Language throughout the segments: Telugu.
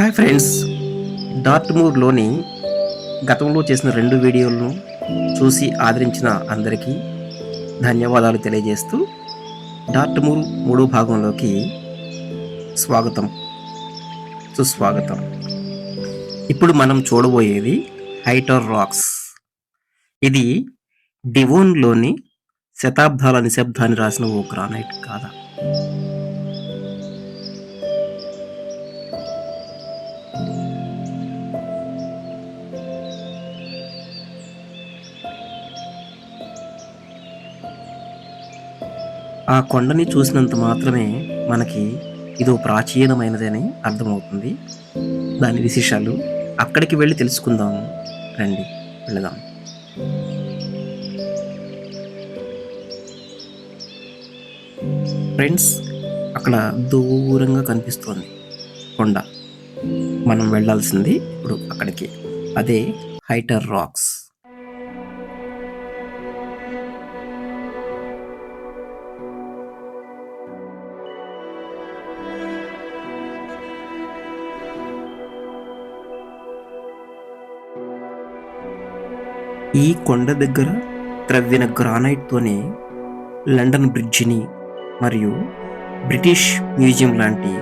హాయ్ ఫ్రెండ్స్ డార్ట్మూర్లోని గతంలో చేసిన రెండు వీడియోలను చూసి ఆదరించిన అందరికీ ధన్యవాదాలు తెలియజేస్తూ డార్ట్మూర్ మూడో భాగంలోకి స్వాగతం సుస్వాగతం. ఇప్పుడు మనం చూడబోయేది హైటర్ రాక్స్. ఇది డివోన్లోని శతాబ్దాల నిశ్శబ్దాన్ని రాసిన ఓ గ్రానైట్ కాదా? ఆ కొండని చూసినంత మాత్రమే మనకి ఇదో ప్రాచీనమైనదని అర్థమవుతుంది. దాని విశేషాలు అక్కడికి వెళ్ళి తెలుసుకుందాం. రండి వెళదాం. ఫ్రెండ్స్ అక్కడ దూరంగా కనిపిస్తోంది కొండ. మనం వెళ్ళాల్సింది ఇప్పుడు అక్కడికి. అదే హైటర్ రాక్స్. ఈ కొండ దగ్గర త్రవ్విన గ్రానైట్తోనే లండన్ బ్రిడ్జిని మరియు బ్రిటిష్ మ్యూజియం లాంటి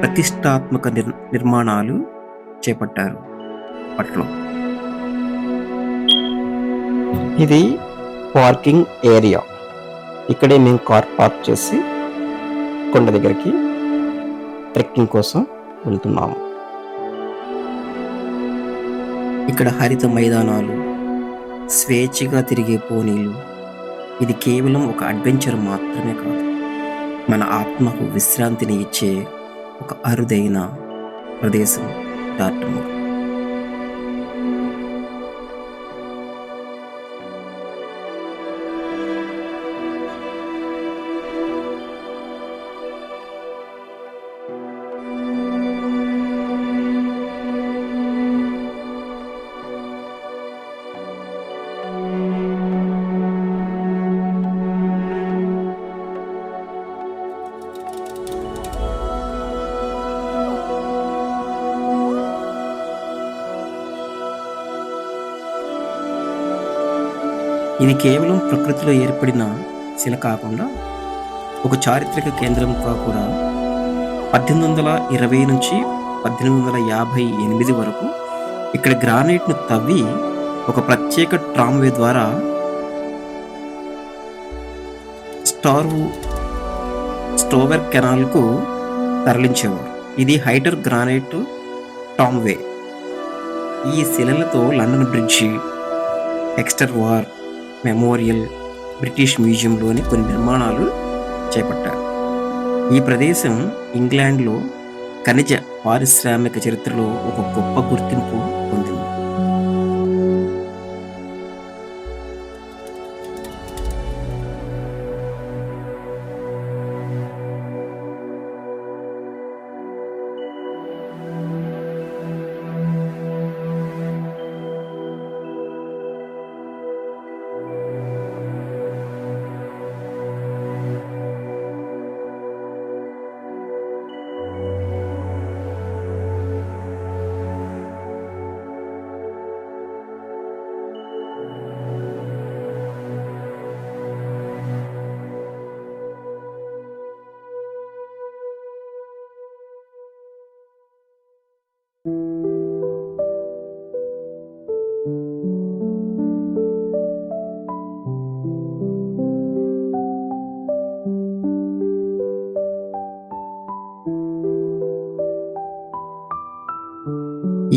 ప్రతిష్టాత్మక నిర్ నిర్మాణాలు చేపట్టారు అప్పట్లో. ఇది పార్కింగ్ ఏరియా. ఇక్కడే మేము కార్ పార్క్ చేసి కొండ దగ్గరికి ట్రెక్కింగ్ కోసం వెళ్తున్నాము. ఇక్కడ హరిత మైదానాలు స్వేచ్ఛగా తిరిగే పోనీలు. ఇది కేవలం ఒక అడ్వెంచర్ మాత్రమే కాదు. మన ఆత్మకు విశ్రాంతిని ఇచ్చే ఒక అరుదైన ప్రదేశం డార్ట్మూర్ ఇది కేవలం ప్రకృతిలో ఏర్పడిన శిల కాకుండా ఒక చారిత్రక కేంద్రంగా కూడా పద్దెనిమిది వందల ఇరవై నుంచి పద్దెనిమిది వందల యాభై ఎనిమిది వరకు ఇక్కడ గ్రానైట్ను తవ్వి ఒక ప్రత్యేక ట్రామ్వే ద్వారా స్టార్ స్టోవర్ కెనాల్కు తరలించేవారు. ఇది హైటర్ గ్రానైట్ టామ్వే ఈ శిలలతో London bridge Exeter war memorial British మ్యూజియంలోని కొన్ని నిర్మాణాలు చేపట్టారు. ఈ ప్రదేశం ఇంగ్లాండ్లో ఖనిజ పారిశ్రామిక చరిత్రలో ఒక గొప్ప గుర్తింపు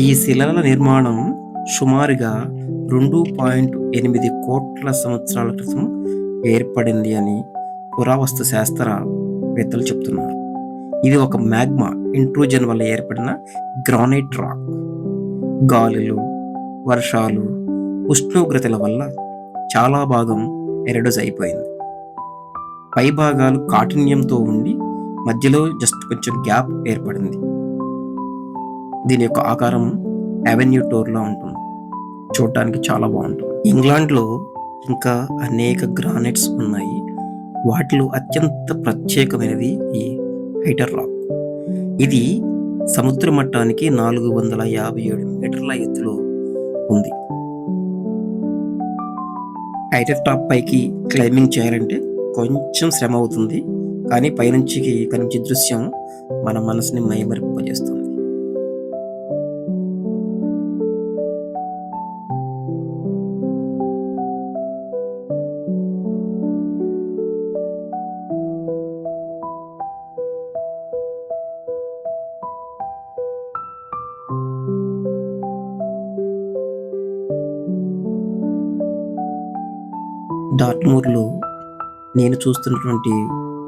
ఈ శిలల నిర్మాణం సుమారుగా రెండు పాయింట్ ఎనిమిది కోట్ల సంవత్సరాల క్రితం ఏర్పడింది అని పురావస్తు శాస్త్రవేత్తలు చెప్తున్నారు. ఇది ఒక మ్యాగ్మా ఇంట్రూజన్ వల్ల ఏర్పడిన గ్రానైట్ రాక్. గాలులు వర్షాలు ఉష్ణోగ్రతల వల్ల చాలా భాగం ఎరడోజ్ అయిపోయింది. పై భాగాలు కాఠిన్యంతో ఉండి మధ్యలో జస్ట్ కొంచెం గ్యాప్ ఏర్పడింది. దీని యొక్క ఆకారం అవెన్యూ టోర్లా ఉంటుంది. చూడటానికి చాలా బాగుంటుంది. ఇంగ్లాండ్లో ఇంకా అనేక గ్రానైట్స్ ఉన్నాయి. వాటిలో అత్యంత ప్రత్యేకమైనది ఈ హైటర్ రాక్. ఇది సముద్ర మట్టానికి నాలుగు వందల యాభై ఏడు మీటర్ల ఎత్తులో ఉంది. హైటర్ టాప్ పైకి క్లైంబింగ్ చేయాలంటే కొంచెం శ్రమ అవుతుంది. కానీ పైనుంచి కనిపించే దృశ్యం మన మనసుని మైమరుపు డాట్మూర్లో నేను చూస్తున్నటువంటి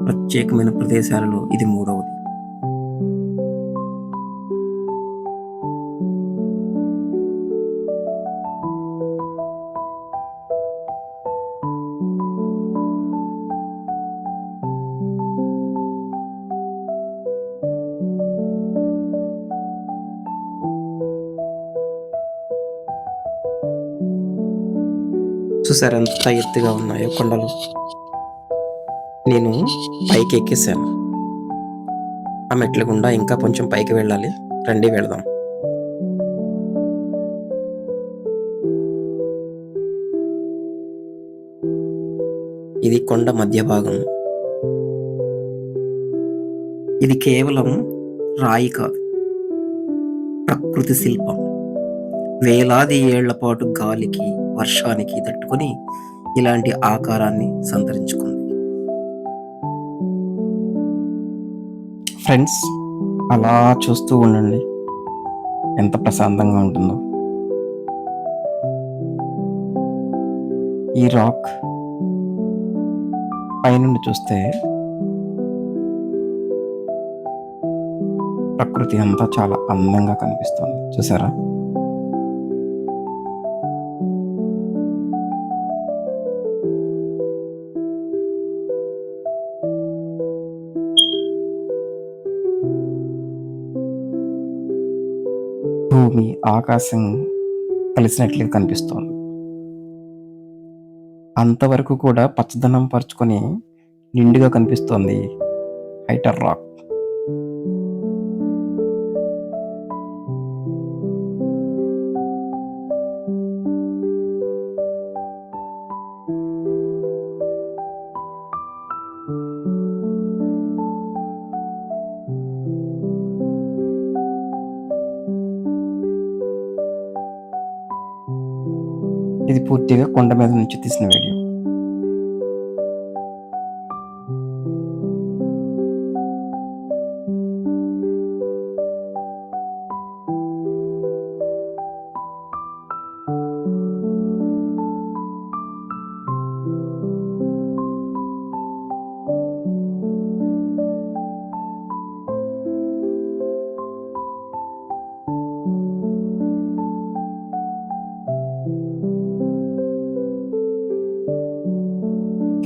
ప్రత్యేకమైన ప్రదేశాలలో ఇది మూడవది. చూసారు ఎంత ఎత్తుగా ఉన్నాయో కొండలు? నేను పైకి ఎక్కేసాను ఆ మెట్ల గుండా ఇంకా కొంచెం పైకి వెళ్ళాలి. రండి వెళదాం. ఇది కొండ మధ్య భాగం. ఇది కేవలం రాయి కాదు ప్రకృతి శిల్పం. వేలాది ఏళ్ళ పాటు గాలికి వర్షానికి తట్టుకొని ఇలాంటి ఆకారాన్ని సంతరించుకుంది. ఫ్రెండ్స్ అలా చూస్తూ ఉండండి. ఎంత ప్రశాంతంగా ఉంటుందో. ఈ రాక్ పైనుండి చూస్తే ప్రకృతి అంతా చాలా అందంగా కనిపిస్తుంది. చూసారా? భూమి ఆకాశం కలిసినట్లుగా కనిపిస్తోంది. అంతవరకు కూడా పచ్చదనం పరుచుకొని నిండుగా కనిపిస్తోంది హైటర్ రాక్. కొండ మీద నుంచి తీసిన వీడియో.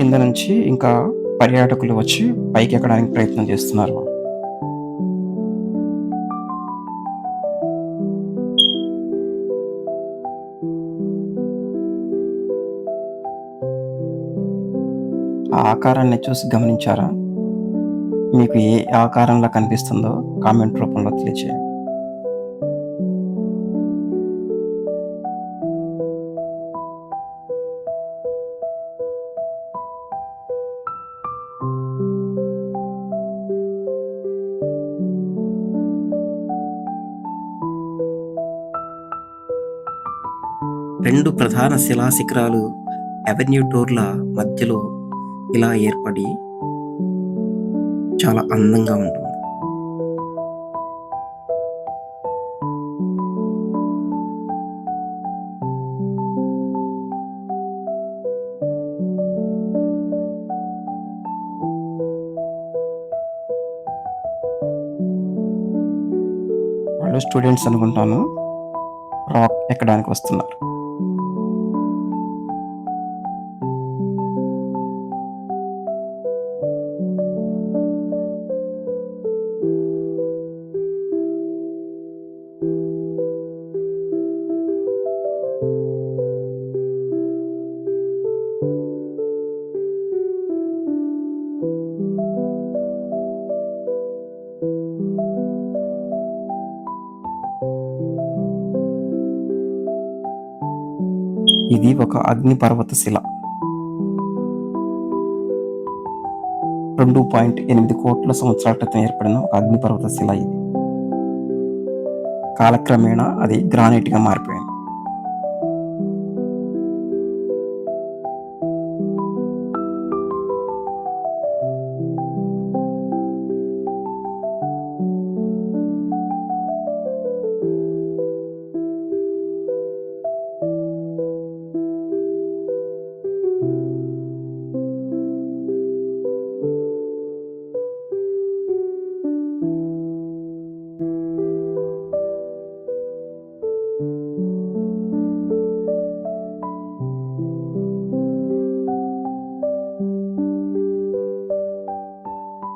కింద నుంచి ఇంకా పర్యాటకులు వచ్చి పైకి ఎక్కడానికి ప్రయత్నం చేస్తున్నారు. ఆ ఆకారాన్ని చూసి గమనించారా? మీకు ఏ ఆకారంలో కనిపిస్తుందో కామెంట్ రూపంలో తెలియచేయండి. రెండు ప్రధాన శిలా శిఖరాలు అవెన్యూ టోర్ల మధ్యలో ఇలా ఏర్పడి చాలా అందంగా ఉంటుంది. వాళ్ళు స్టూడెంట్స్ అనుకుంటాను రాక్ ఎక్కడానికి వస్తున్నారు? ఒక అగ్నిపర్వత శిల. రెండు పాయింట్ ఎనిమిది కోట్ల సంవత్సరాల క్రితం ఏర్పడిన ఒక అగ్నిపర్వత శిల ఇది. కాలక్రమేణా అది గ్రానైట్గా మారిపోయింది.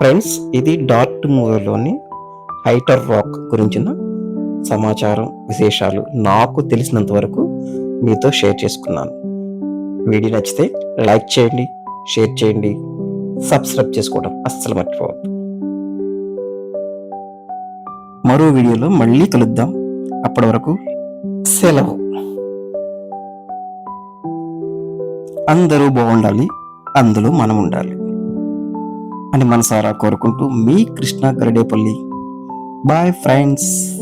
ఫ్రెండ్స్ ఇది డార్ట్ మూవీలోని హైటర్ రాక్ గురించిన సమాచారం విశేషాలు నాకు తెలిసినంత వరకు మీతో షేర్ చేసుకున్నాను. వీడియో నచ్చితే లైక్ చేయండి షేర్ చేయండి సబ్స్క్రైబ్ చేసుకోవడం అస్సలు మర్చిపోవద్దు. మరో వీడియోలో మళ్ళీ కలుద్దాం. అప్పటి వరకు సెలవు. అందరూ బాగుండాలి అందులో మనం ఉండాలి. అని మనసారా కోరుకుంటూ మీ కృష్ణ గరడేపల్లి. Bye friends